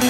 Bir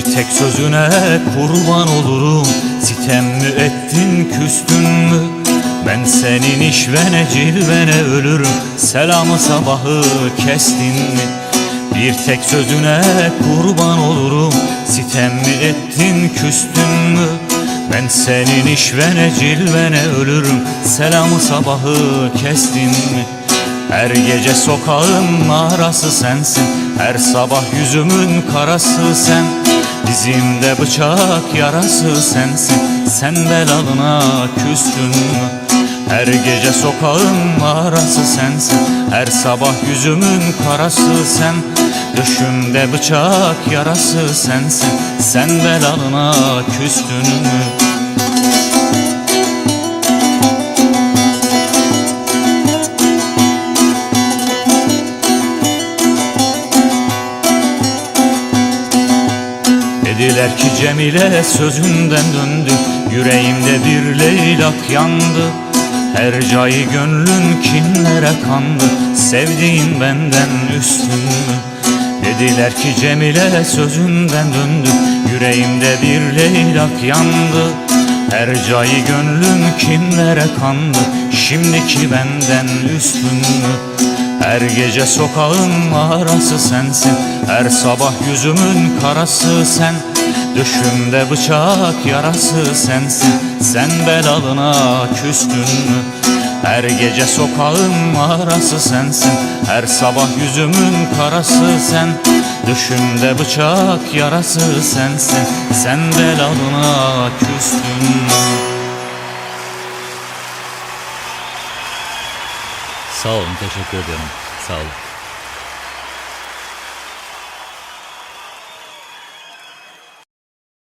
tek sözüne kurban olurum. Sitem mi ettin küstün mü Ben senin işvene cilvene ölürüm. Selamı sabahı kestin mi? Bir tek sözüne kurban olurum. Sitem mi ettin küstün mü? Ben senin işvene cilvene ölürüm. Selamı sabahı kestin mi? Her gece sokağın mağarası sensin. Her sabah yüzümün karası sen. Dizimde bıçak yarası sensin. Sen belalına küstün mü? Her gece sokağın mağarası sensin. Her sabah yüzümün karası sen. Döşümde bıçak yarası sensin. Sen belalına küstün mü? Dediler ki Cemile sözünden döndü. Yüreğimde bir leylak yandı Her cayı gönlün kinlere kandı? Sevdiğin benden üstün mü? Dediler ki Cemile sözünden döndü. Yüreğimde bir leylak yandı. Her cayı gönlün kimlere kandı? Şimdiki benden üstün mü? Her gece sokağın mağarası sensin. Her sabah yüzümün karası sen Düşümde bıçak yarası sensin Sen belalına küstün mü? Her gece sokağın mağarası sensin Her sabah yüzümün karası sen Düşümde bıçak yarası sensin Sen belalına küstün? Sağ olun, teşekkür ederim. Sağ olun.